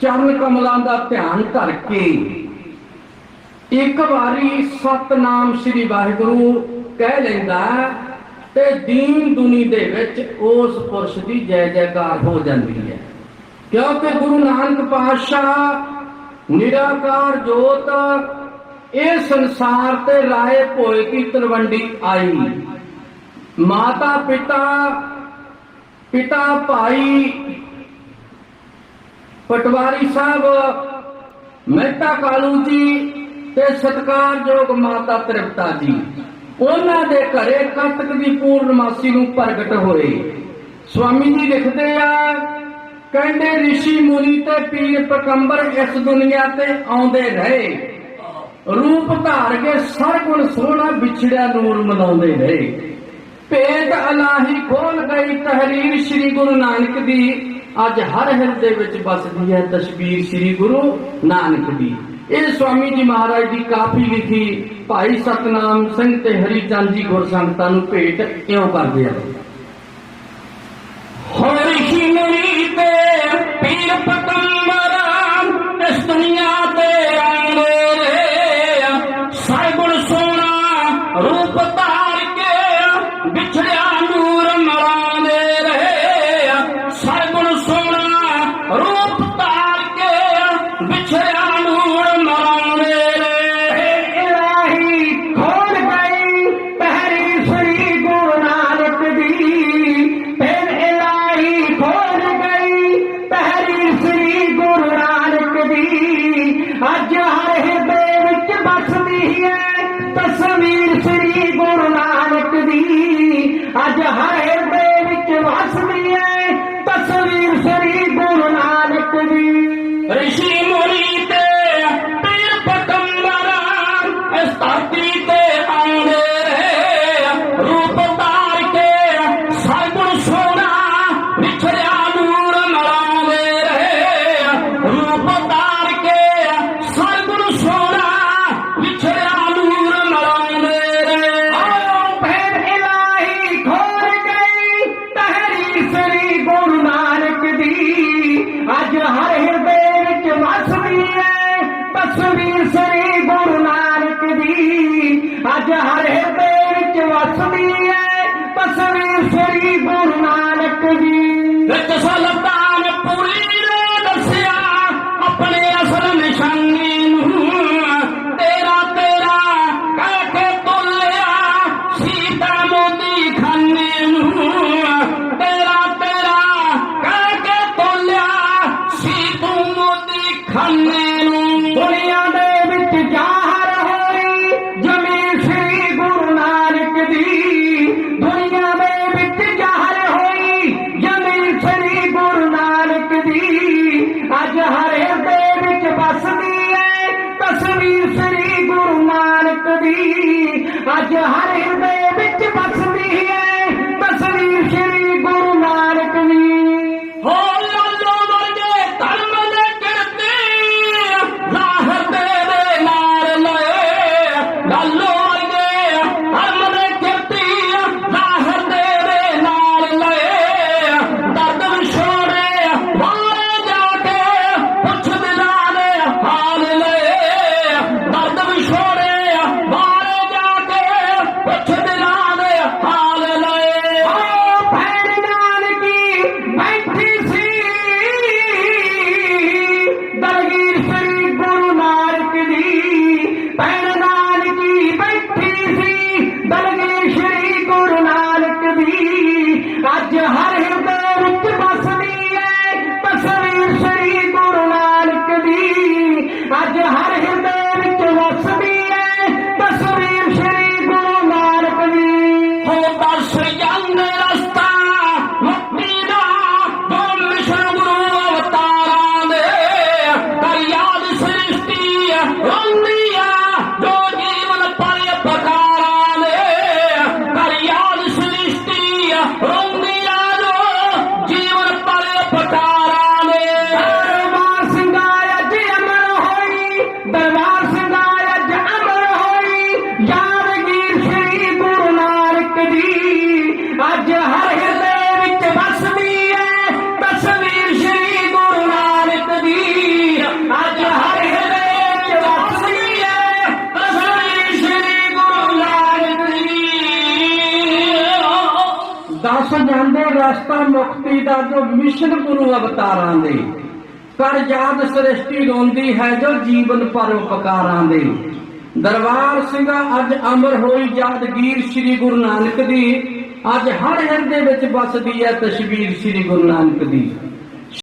ਚਰਨ ਕਮਲਾਂ ਦਾ ਧਿਆਨ ਧਰ ਕੇ ਇੱਕ ਵਾਰੀ ਸਤਨਾਮ ਸ੍ਰੀ ਵਾਹਿਗੁਰੂ ਕਹਿ ਲੈਂਦਾ ਤੇ ਦੀਨ ਦੁਨੀ ਦੇ ਵਿੱਚ ਉਸ ਪੁਰਸ਼ ਦੀ ਜੈ ਜੈਕਾਰ ਹੋ ਜਾਂਦੀ ਹੈ। ਕਿਉਂਕਿ ਗੁਰੂ ਨਾਨਕ ਪਾਤਸ਼ਾਹ ਨਿਰਾਕਾਰ ਜੋਤ ਇਹ ਸੰਸਾਰ ਤੇ ਰਾਏ ਭੋਏ ਦੀ ਤਲਵੰਡੀ ਆਈ। ਮਾਤਾ ਪਿਤਾ ਪਿਤਾ ਭਾਈ ਪਟਵਾਰੀ ਸਾਹਿਬ, ਮਹਿਤਾ ਕਾਲੂ ਜੀ ਤੇ ਸਤਕਾਰਯੋਗ ਮਾਤਾ ਤ੍ਰਿਪਤਾ ਜੀ। ਉਹਨਾਂ ਦੇ ਘਰੇ ਕੱਤਕ ਦੀ ਪੂਰਨਮਾਸੀ ਨੂੰ ਪ੍ਰਗਟ ਹੋਏ। ਸਵਾਮੀ ਜੀ ਲਿਖਦੇ ਆ, ਕਹਿੰਦੇ ਰਿਸ਼ੀ ਮੁਨੀ ਤੇ ਪੀਰ ਪਕੰਬਰ ਇਸ ਦੁਨੀਆ ਤੇ ਆਉਂਦੇ ਰਹੇ। ਰੂਪ ਧਾਰ ਕੇ ਸਰਗੁਣ ਸੋਹਣਾ ਵਿਛੜਿਆ ਨੂਰ ਮਨਾਉਂਦੇ ਰਹੇ। ਭੇਦ ਅਲਾਹੀ ਖੋਲ ਗਈ ਤਹਰੀਰ ਸ੍ਰੀ ਗੁਰੂ ਨਾਨਕ ਦੀ ਅੱਜ ਹਰ ਹਿਰਦੇ ਵਿੱਚ ਵਸਦੀ ਹੈ ਤਸਵੀਰ ਸ੍ਰੀ ਗੁਰੂ ਨਾਨਕ ਦੀ। ਇਹ ਸਵਾਮੀ ਜੀ ਮਹਾਰਾਜ ਦੀ ਕਾਫੀ ਲਿਖੀ ਭਾਈ ਸਤਨਾਮ ਸਿੰਘ ਤੇ ਹਰੀ ਚੰਦ ਜੀ ਗੁਰਸੰਗਤਾਂ ਨੂੰ ਭੇਟ ਕਿਉਂ ਕਰਦੇ ਆ। ਅੱਜ ਹਰ ਹਿਰਦੇ ਵਿੱਚ ਬਸਦੀ ਹੈ ਸ੍ਰੀ ਗੁਰੂ ਨਾਨਕ ਦੀ ਅੱਜ ਹਰੇ ਹਿਰਦੇ ਵਿੱਚ ਵਸਦੀ ਹੈ ਤਸਵੀਰ ਸ੍ਰੀ ਗੁਰੂ ਨਾਨਕ ਦੀ ਵਿੱਚ ਸੁਲਤਾਨ ಹಾರ ਕਰਤਾਰ ਸਿੰਘ ਅੱਜ ਅਮਰ ਹੋਈ। ਯਾਦਗੀਰ ਸ੍ਰੀ ਗੁਰੂ ਨਾਨਕ ਜੀ। ਅੱਜ ਹਰ ਹਿਰਦੇ ਵਿੱਚ ਵਸਦੀ ਹੈ। ਤਸਵੀਰ ਸ੍ਰੀ ਗੁਰੂ ਨਾਨਕ ਜੀ। ਅੱਜ ਹਰ ਹਿਰਦੇ ਵਿੱਚ ਵਸਦੀ ਹੈ। ਤਸਵੀਰ ਸ੍ਰੀ ਗੁਰੂ ਨਾਨਕ ਜੀ। ਦਸ ਜਾਂਦੇ ਰਸਤਾ ਮੁਕਤੀ ਦਾ ਜੋ ਮਿਸ਼ਨ ਗੁਰੂ ਅਵਤਾਰਾਂ ਦੇ। ਕਰ ਯਾਦ ਸ੍ਰਿਸ਼ਟੀ ਰੋਂਦੀ ਹੈ ਜੋ ਜੀਵਨ ਪਰਉਪਕਾਰਾਂ ਦੇ। ਦਰਬਾਰ ਸਿੰਘਾ ਅੱਜ ਅਮਰ ਹੋਈ ਯਾਦਗੀਰ ਸ੍ਰੀ ਗੁਰੂ ਨਾਨਕ ਦੀ। ਅੱਜ ਹਰ ਹਿਰਦੇ ਵਿੱਚ ਵਸਦੀ ਹੈ ਤਸਵੀਰ ਸ੍ਰੀ ਗੁਰੂ ਨਾਨਕ ਦੀ।